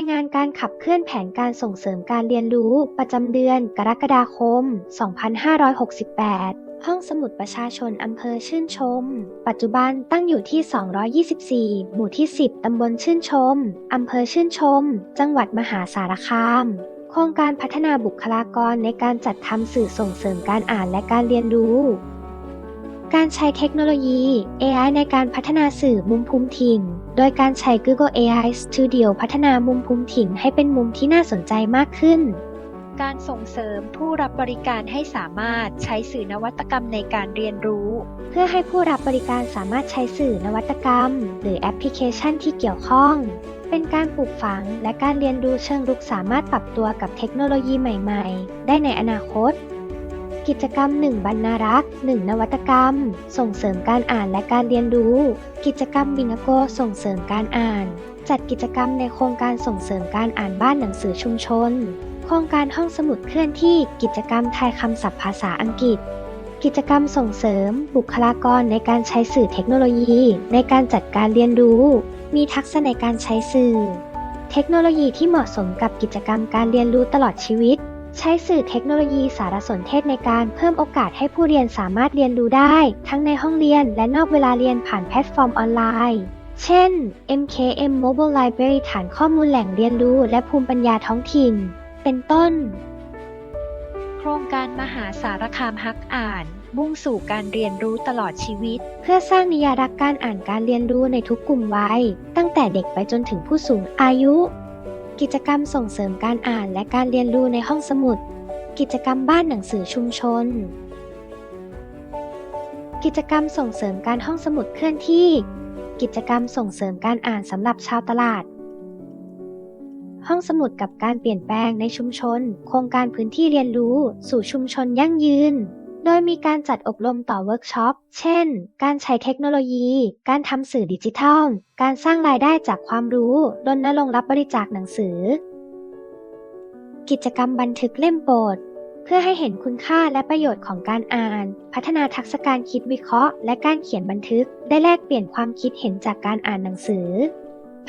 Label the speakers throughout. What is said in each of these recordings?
Speaker 1: ายงานการขับเคลื่อนแผนการส่งเสริมการเรียนรู้ประจำเดือนกรกฎาคม 2568ห้องสมุดประชาชนอำเภอชื่นชม ปัจจุบันตั้งอยู่ที่ 224 หมู่ที่ 10 ตำบลชื่นชม อำเภอชื่นชม จังหวัดมหาสารคาม โครงการพัฒนาบุคลากรในการจัดทำสื่อส่งเสริมการอ่านและการเรียนรู้ การใช้เทคโนโลยี AI ในการพัฒนาสื่อมุมภูมิถิ่น โดยการใช้ Google AI Studio พัฒนามุมภูมิถิ่นให้เป็นมุมที่น่าสนใจมากขึ้น
Speaker 2: การส่งเสริมผู้รับบริการให้สามารถใช้สื่อนวัตกรรมในการเรียนรู้
Speaker 1: เพื่อให้ผู้รับบริการสามารถใช้สื่อนวัตกรรม หรือแอปพลิเคชันที่เกี่ยวข้อง เป็นการปลูกฝังและการเรียนรู้เชิงรุกสามารถปรับตัวกับเทคโนโลยีใหม่ ๆ ได้ในอนาคต กิจกรรม 1 บรรณารักษ์ 1 นวัตกรรม ส่งเสริมการอ่านและการเรียนรู้ กิจกรรมบิงโกส่งเสริมการอ่าน จัดกิจกรรมในโครงการส่งเสริมการอ่านบ้านหนังสือชุมชน โครงการห้องสมุดเคลื่อนที่กิจกรรมทายคำศัพท์ภาษาอังกฤษ กิจกรรมส่งเสริม บุคลากรในการใช้สื่อเทคโนโลยี ในการจัดการเรียนรู้ มีทักษะในการใช้สื่อ เทคโนโลยีที่เหมาะสมกับกิจกรรมการเรียนรู้ตลอดชีวิต ใช้สื่อเทคโนโลยีสารสนเทศในการเพิ่มโอกาสให้ผู้เรียนสามารถเรียนรู้ได้ ทั้งในห้องเรียนและนอกเวลาเรียนผ่านแพลตฟอร์มออนไลน์ เช่น MKM Mobile Library ฐานข้อมูลแหล่งเรียนรู้และภูมิปัญญาท้องถิ่น เป็นต้น
Speaker 2: โครงการมหาสารคามฮักอ่าน มุ่งสู่การเรียนรู้ตลอดชีวิต
Speaker 1: เพื่อสร้างนิยายรักการอ่านการเรียนรู้ในทุกกลุ่มวัย ตั้งแต่เด็กไปจนถึงผู้สูงอายุ กิจกรรมส่งเสริมการอ่านและการเรียนรู้ในห้องสมุด กิจกรรมบ้านหนังสือชุมชน กิจกรรมส่งเสริมการห้องสมุดเคลื่อนที่ กิจกรรมส่งเสริมการอ่านสำหรับชาวตลาด ห้องสมุดกับการเปลี่ยนแปลงในชุมชน โครงการพื้นที่เรียนรู้ สู่ชุมชนยั่งยืน โดยมีการจัดอบรมต่อเวิร์กช็อป เช่น การใช้เทคโนโลยี การทำสื่อดิจิทัล การสร้างรายได้จากความรู้รณรงค์รับบริจาคหนังสือ กิจกรรมบันทึกเล่มโปรด เพื่อให้เห็นคุณค่าและประโยชน์ของการอ่าน พัฒนาทักษะการคิดวิเคราะห์ และการเขียนบันทึก ได้แลกเปลี่ยนความคิดเห็นจากการอ่านหนังสือ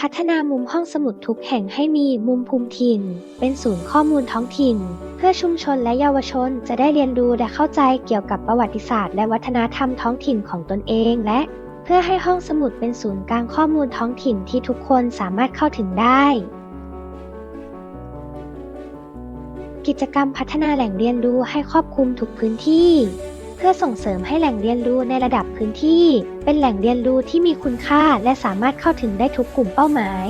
Speaker 1: พัฒนามุมห้องสมุดทุกแห่งให้มีมุมภูมิถิ่น เป็นศูนย์ข้อมูลท้องถิ่น เพื่อชุมชนและเยาวชนจะได้เรียนรู้และเข้าใจเกี่ยวกับประวัติศาสตร์และวัฒนธรรมท้องถิ่นของตนเอง และเพื่อให้ห้องสมุดเป็นศูนย์กลางข้อมูลท้องถิ่นที่ทุกคนสามารถเข้าถึงได้ กิจกรรมพัฒนาแหล่งเรียนรู้ให้ครอบคลุมทุกพื้นที่ พื่อส่งเสริมให้แหล่งเรียนรู้ในระดับพื้นที่ เป็นแหล่งเรียนรู้ที่มีคุณค่าและสามารถเข้าถึงได้ทุกกลุ่มเป้าหมาย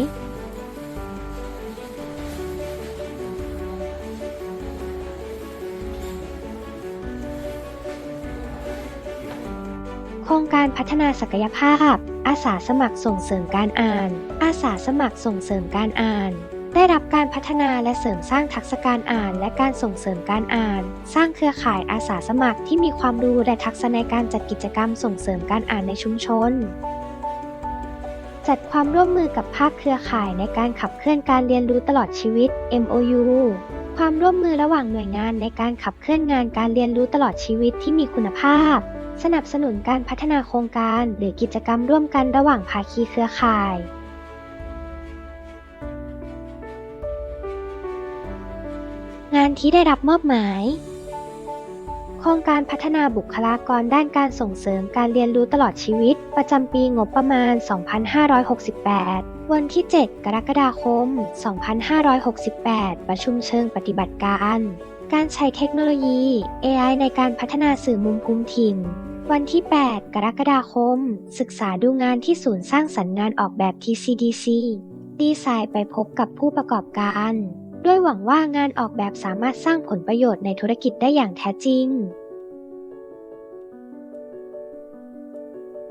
Speaker 1: โครงการพัฒนาศักยภาพ อาสาสมัครส่งเสริมการอ่าน อาสาสมัครส่งเสริมการอ่าน ได้รับการพัฒนาและเสริมสร้างทักษะการอ่านและการส่งเสริมการอ่าน สร้างเครือข่ายอาสาสมัครที่มีความรู้และทักษะในการจัดกิจกรรมส่งเสริมการอ่านในชุมชน จัดความร่วมมือกับภาคเครือข่ายในการขับเคลื่อนการเรียนรู้ตลอดชีวิต MOU ความร่วมมือระหว่างหน่วยงานในการขับเคลื่อนงานการเรียนรู้ตลอดชีวิตที่มีคุณภาพ สนับสนุนการพัฒนาโครงการ หรือกิจกรรมร่วมกันระหว่างภาคีเครือข่ายานที่ได้รับมอบหมาย โครงการพัฒนาบุคลากรด้านการส่งเสริมการเรียนรู้ตลอดชีวิต ประจำปีงบประมาณ 2568 วันที่ 7 กรกฎาคม 2568 ประชุมเชิงปฏิบัติการ การใช้เทคโนโลยี AI ในการพัฒนาสื่อมุมภูมิถิ่นวันที่ 8 กรกฎาคม ศึกษาดูงานที่ศูนย์สร้างสรรค์งานออกแบบ TCDC ดีไซน์ไปพบกับผู้ประกอบการ ด้วยหวังว่างานออกแบบสามารถสร้างผลประโยชน์ในธุรกิจได้อย่างแท้จริง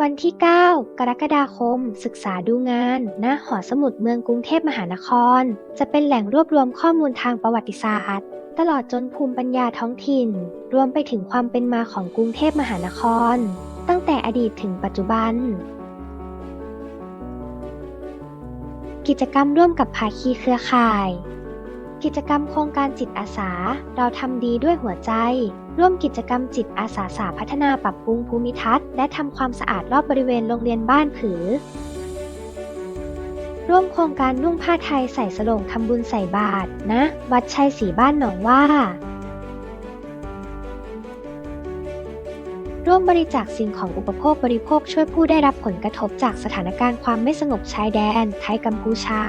Speaker 1: วันที่ 9 กรกฎาคม ศึกษาดูงานณหอสมุดเมืองกรุงเทพมหานคร จะเป็นแหล่งรวบรวมข้อมูลทางประวัติศาสตร์ ตลอดจนภูมิปัญญาท้องถิ่น รวมไปถึงความเป็นมาของกรุงเทพมหานคร ตั้งแต่อดีตถึงปัจจุบันกิจกรรมร่วมกับภาคีเครือข่าย กิจกรรมโครงการจิตอาสา เราทำดีด้วยหัวใจ ร่วมกิจกรรมจิตอาสาสาพัฒนาปรับปรุงภูมิทัศน์และทำความสะอาดรอบบริเวณโรงเรียนบ้านผือ ร่วมโครงการนุ่งผ้าไทยใส่สลงทำบุญใส่บาตรนะ วัดชัยศรีบ้านหนองว่า ร่วมบริจาคสิ่งของอุปโภคบริโภคช่วยผู้ได้รับผลกระทบจากสถานการณ์ความไม่สงบชายแดนไทยกัมพูชา